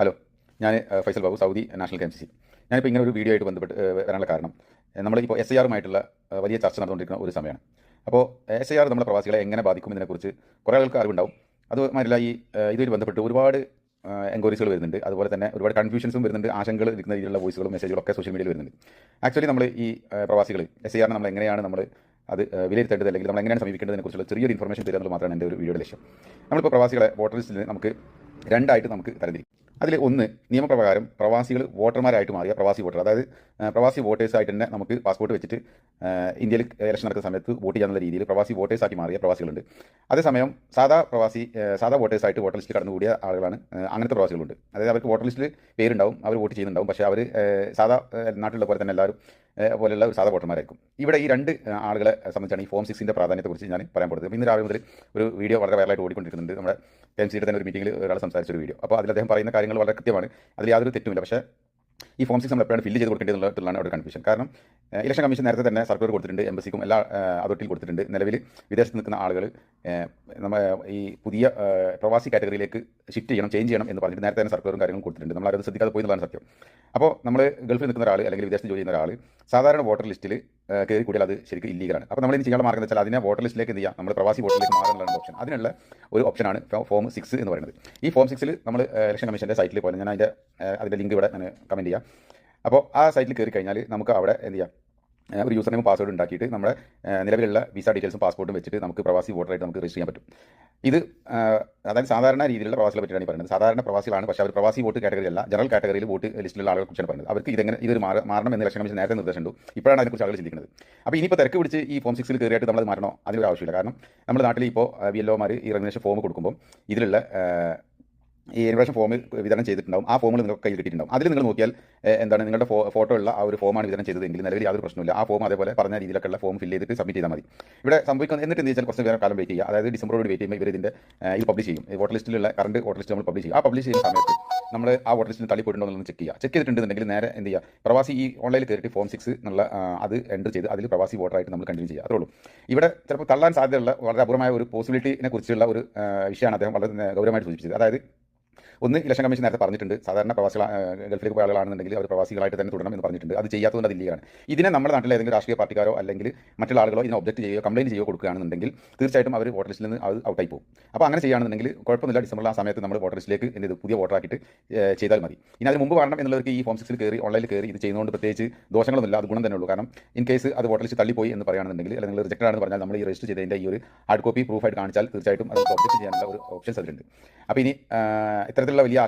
Hello ഞാൻ Faisal Babu Saudi national K M C C. ഞാനിപ്പോൾ ഇങ്ങനെ ഒരു വീഡിയോ ആയിട്ട് ബന്ധപ്പെട്ട് വരാനുള്ള കാരണം നമ്മളിപ്പോൾ എസ് ഐ ആറുമായിട്ടുള്ള വലിയ ചർച്ച നടന്നുകൊണ്ടിരിക്കുന്ന ഒരു സമയമാണ്. അപ്പോൾ എസ് ഐ ആർ നമ്മുടെ പ്രവാസികളെ എങ്ങനെ ബാധിക്കും ഇതിനെക്കുറിച്ച് കുറേ ആൾക്ക് അറിവുണ്ടാവും. അതുമാതിരില്ല ഈ ഇതുമായി ബന്ധപ്പെട്ട് ഒരുപാട് എൻക്വയറീസുകൾ വരുന്നുണ്ട്. അതുപോലെ തന്നെ ഒരുപാട് കൺഫ്യൂഷൻസും വരുന്നുണ്ട്. ആശങ്കകൾ ഇരിക്കുന്ന രീതിയിലുള്ള വോയിസുകളും മെസ്സേജുകളും ഒക്കെ സോഷ്യൽ മീഡിയയിൽ വരുന്നുണ്ട്. ആക്ച്വലി നമ്മൾ ഈ പ്രവാസികൾ എസ് ഐ ആറിനെ നമ്മൾ എങ്ങനെയാണ് നമ്മൾ അത് വിലയിരുത്തേണ്ടത് അല്ലെങ്കിൽ നമ്മൾ എങ്ങനെയാണ് സമീപിക്കേണ്ടതിനെക്കുറിച്ചുള്ള ചെറിയൊരു ഇൻഫർമേഷൻ തരുക മാത്രമാണ് എന്റെ ഒരു വീഡിയോയുടെ ലക്ഷ്യം. നമ്മളിപ്പോൾ പ്രവാസികളെ വോട്ടർ ലിസ്റ്റിൽ നമുക്ക് രണ്ടായിട്ട് നമുക്ക് തരംതിരിക്കും. അതിൽ ഒന്ന് നിയമപ്രകാരം പ്രവാസികൾ വോട്ടർമാരായിട്ട് മാറിയ പ്രവാസി വോട്ടർ. അതായത് പ്രവാസി വോട്ടേഴ്സായിട്ട് തന്നെ നമുക്ക് പാസ്പോർട്ട് വെച്ചിട്ട് ഇന്ത്യയിൽ ഇലക്ഷൻ നടക്കുന്ന സമയത്ത് വോട്ട് ചെയ്യാനുള്ള രീതിയിൽ പ്രവാസി വോട്ടേഴ്സാക്കി മാറിയ പ്രവാസികളുണ്ട്. അതേസമയം സാധാ പ്രവാസി സാധാ വോട്ടേഴ്സായിട്ട് വോട്ടർ ലിസ്റ്റിൽ കടന്നുകൂടിയ ആളുകളാണ് അങ്ങനത്തെ പ്രവാസികളുണ്ട്. അതായത് അവർക്ക് വോട്ടർ ലിസ്റ്റിൽ പേരുണ്ടാവും അവർ വോട്ട് ചെയ്യുന്നുണ്ടാവും. പക്ഷേ അവർ സാധാ നാട്ടിലുള്ള പോലെ തന്നെ എല്ലാവരും പോലെയുള്ള സാധാ വോട്ടർമാരായിരിക്കും. ഇവിടെ ഈ രണ്ട് ആളുകളെ സംബന്ധിച്ചാണ് ഈ ഫോം സിക്സിന്റെ പ്രാധാന്യത്തെക്കുറിച്ച് ഞാൻ പറയാൻ പോകുന്നത്. ഇന്ന് രാവിലെ മുതൽ ഒരു വീഡിയോ വളരെ വൈറലായിട്ട് ഓടിക്കൊണ്ടിരിക്കുന്നുണ്ട്. നമ്മുടെ എം സിയുടെ തന്നെ ഒരു മീറ്റിംഗിൽ ഒരാൾ സംസാരിച്ച ഒരു വീഡിയോ. അപ്പോൾ അതിൽ അദ്ദേഹം പറയുന്ന കാര്യങ്ങൾ വളരെ കൃത്യമാണ്. അതിൽ യാതൊരു തെറ്റുമില്ല. പക്ഷേ ഈ ഫോം സിക്സ് നമ്മൾ എപ്പോഴാണ് ഫില്ല് ചെയ്ത് കൊടുക്കേണ്ടതെന്നുള്ളതാണ് അവിടെ കൺഫ്യൂഷൻ കാരണം ഇലക്ഷൻ കമ്മീഷൻ നേരത്തെ തന്നെ സർക്കുലർ കൊടുത്തിട്ടുണ്ട് എംബസിക്കും എല്ലാ അതോറിറ്റിയിൽ കൊടുത്തിട്ടുണ്ട്. നിലവിൽ വിദേശത്ത് നിൽക്കുന്ന ആളുകൾ നമ്മൾ ഈ പുതിയ പ്രവാസി കാറ്റഗറിയിലേക്ക് ഷിഫ്റ്റ് ചെയ്യണം ചേഞ്ച് ചെയ്യണം എന്ന് പറഞ്ഞിട്ട് നേരത്തെ തന്നെ സർക്കുലറും കാര്യങ്ങളും കൊടുത്തിട്ടുണ്ട്. നമ്മൾ അത് ശ്രദ്ധിക്കാതെ പോയി എന്നുള്ളതാണ് സത്യം. അപ്പോൾ നമ്മൾ ഗൾഫിൽ നിൽക്കുന്ന ഒരാൾ അല്ലെങ്കിൽ വിദേശത്ത് ജോലി ചെയ്യുന്ന ഒരാൾ സാധാരണ വോട്ടർ ലിസ്റ്റിൽ കയറി കൂടിയാൽ അത് ശരിക്കും ഇല്ലീഗലാണ് അപ്പോൾ നമ്മൾ ഇനി ചെയ്യാനുള്ള മാർഗം വെച്ചാൽ അതിനെ വോട്ടർ ലിസ്റ്റിലേക്ക് എന്ത് ചെയ്യാം? നമ്മൾ പ്രവാസി വോട്ടറിലേക്ക് മാറാനുള്ള ഓപ്ഷൻ അതിനുള്ള ഒരു ഓപ്ഷനാണ് ഫോം സിക്സ് എന്ന് പറയുന്നത്. ഈ ഫോം സിക്സിൽ നമ്മൾ ഇലക്ഷൻ കമ്മീഷന്റെ സൈറ്റിൽ പോലെ ഞാൻ അതിന്റെ അതിന്റെ ലിങ്ക് ഇവിടെ ഞാൻ കമന്റ് ചെയ്യാം. അപ്പോൾ ആ സൈറ്റിൽ കയറി കഴിഞ്ഞാൽ നമുക്ക് അവിടെ എന്ത് ചെയ്യാം? ഒരു യൂസർ നെയിം പാസ്വേഡ് ഉണ്ടാക്കിയിട്ട് നമ്മുടെ നിലവിലുള്ള വിസ ഡീറ്റെയിൽസും പാസ്പോർട്ടും വെച്ചിട്ട് നമുക്ക് പ്രവാസി വോട്ടറായിട്ട് നമുക്ക് രജിസ്റ്റർ ചെയ്യാൻ പറ്റും. ഇത് അതായത് സാധാരണ രീതിയിലുള്ള പ്രവാസികളെ പറ്റിയാണ് പറയുന്നത്. സാധാരണ പ്രവാസികളാണ് പക്ഷേ അവർ പ്രവാസി വോട്ട് കാറ്റഗറി അല്ല ജനറൽ കാറ്റഗറിയിൽ വോട്ട് ലിസ്റ്റിലുള്ള ആളുകളെ കുറിച്ചാണ് പറയുന്നത്. അവർക്ക് ഇതെങ്ങനെ ഇതൊരു മാറ- മാറണം എന്ന് ഇലക്ഷൻ കമ്മീഷൻ നേരത്തെ നിർദ്ദേശമുണ്ട് ഇപ്പോഴാണ് അതിനെക്കുറിച്ച് ആളുകൾ ചിന്തിക്കുന്നത്. അപ്പോൾ ഇനിയിപ്പോൾ തിരക്ക് പിടിച്ച് ഈ ഫോം സിക്സിൽ കയറിയിട്ട് നമ്മൾ മാറണോ അതിനൊരു ആവശ്യമില്ല. കാരണം നമ്മുടെ നാട്ടിൽ ഇപ്പോൾ വി എൽ ഒമാർ ഈ റെഗുലേഷൻ ഫോം കൊടുക്കുമ്പോൾ ഇതിലുള്ള ഈ ഇൻവേഷൻ ഫോമിൽ വിതരണം ചെയ്തിട്ടുണ്ടാവും. ആ ഫോമിൽ നിങ്ങൾക്ക് കയ്യിൽ കിട്ടിയിട്ടുണ്ടാവും. അതിൽ നിങ്ങൾ നോക്കിയാൽ എന്താണ് നിങ്ങളുടെ ഫോട്ടോ ഉള്ള ആ ഒരു ഫോമാണ് വിതരണം ചെയ്തതെങ്കിൽ നിലവിൽ യാതൊരു പ്രശ്നമില്ല ആ ഫോം അതേപോലെ പറഞ്ഞ രീതിയിലൊക്കെയുള്ള ഫോം ഫില്ല് ചെയ്തിട്ട് സബ്മിറ്റ് ചെയ്താൽ മതി. ഇവിടെ സംഭവിക്കുന്നത് എന്നിട്ട് എന്ത് വെച്ചാൽ കുറച്ച് നേരം കാലം വെയിറ്റ് ചെയ്യുക. അതായത് ഡിസംബറോട് വെയിറ്റ് ചെയ്യുമ്പോൾ ഇവർ ഇതിന്റെ ഇത് പബ്ലിഷ് ചെയ്യും. വോട്ടർ ലിസ്റ്റിലുള്ള കറണ്ട് വോട്ടർ ലിസ്റ്റ് നമ്മൾ പബ്ലിഷ് ചെയ്യും. ആ പബ്ലിഷ് ചെയ്യുന്ന സമയത്ത് നമ്മൾ ആ വോട്ടർ ലിസ്റ്റിൽ തള്ളി പോയിട്ടുണ്ടോ എന്ന് ചെക്ക് ചെയ്യുക. ചെക്ക് ചെയ്തിട്ടുണ്ടെങ്കിൽ നേരെ എന്ത് ചെയ്യുക? പ്രവാസി ഈ ഓൺലൈനിൽ കയറിയിട്ട് ഫോം സിക്സ് എന്നുള്ള അത് എന്റർ ചെയ്ത് അതിൽ പ്രവാസി വോട്ടറായിട്ട് നമ്മൾ കണ്ടിന്യൂ ചെയ്യുക. അത്രേ ഉള്ളൂ. ഇവിടെ ചിലപ്പോൾ തള്ളാൻ സാധ്യതയുള്ള വളരെ അപൂർവമായ ഒരു പോസിബിലിറ്റിനെ കുറിച്ചുള്ള ഒരു വിഷയമാണ് അദ്ദേഹം വളരെ ഗൗരവമായിട്ട് സൂചിപ്പിച്ചത്. അതായത് ഒന്ന് ഇലക്ഷൻ കമ്മീഷൻ നേരത്തെ പറഞ്ഞിട്ടുണ്ട്. സാധാരണ പ്രവാസികൾ ഗൾഫിലേക്ക് പോയ ആളുകളാണെന്നുണ്ടെങ്കിൽ അവർ പ്രവാസികളായിട്ട് തന്നെ തുടരണം എന്ന് പറഞ്ഞിട്ടുണ്ട്. അത് ചെയ്യാത്തതുകൊണ്ട് ഇല്ലയാണ് ഇതിനെ നമ്മുടെ നാട്ടിലെ ഏതെങ്കിലും രാഷ്ട്രീയ പാർട്ടിക്കാരോ അല്ലെങ്കിൽ മറ്റുള്ള ആളുകളോ ഇതിനെ ഒബ്ജക്റ്റ് ചെയ്യുകയോ കംപ്ലയിന്റ് ചെയ്യുകയോ കൊടുക്കുകയാണെന്നുണ്ടെങ്കിൽ തീർച്ചയായിട്ടും അവർ വോട്ടർ ലിസ്റ്റിൽ നിന്ന് അത് ഔട്ടായി പോകും. അപ്പോൾ അങ്ങനെ ചെയ്യുകയാണെന്നുണ്ടെങ്കിൽ കുഴപ്പമില്ല ഡിസംബറിൽ ആ സമയത്ത് നമ്മൾ വോട്ടർ ലിസ്റ്റിലേക്ക് എന്ത് പുതിയ വോട്ടറാക്കിയിട്ട് ചെയ്താൽ മതി. ഇനി അതിന് മുമ്പ് വരണം എന്നുള്ളവർക്ക് ഈ ഫോം സിക്സിൽ കയറി ഓൺലൈനിൽ കയറി ഇത് ചെയ്യുന്നതുകൊണ്ട് പ്രത്യേകിച്ച് ദോഷങ്ങളൊന്നുമില്ല. അത് ഗുണം തന്നെ ഉള്ളൂ കാരണം ഇൻ കേസ് അത് വോട്ടർ ലിസ്റ്റ് തള്ളിപ്പോയി എന്ന് പറയുകയാണെന്നുണ്ടെങ്കിൽ അല്ലെങ്കിൽ റിജക്റ്റഡ് ആണെന്ന് പറഞ്ഞാൽ നമ്മൾ ഈ രജിസ്റ്റർ ചെയ്തതിന്റെ ഈ ഒരു ഹാർഡ് കോപ്പി പ്രൂഫായിട്ട് കാണിച്ചാൽ തീർച്ചയായിട്ടും അത് ഒബ്ജക്റ്റ് ചെയ്യാനുള്ള ഒരു ഓപ്ഷൻസ് അതിലുണ്ട്. അപ്പോൾ ഇനി ഇത്തരത്തിലുള്ള വലിയ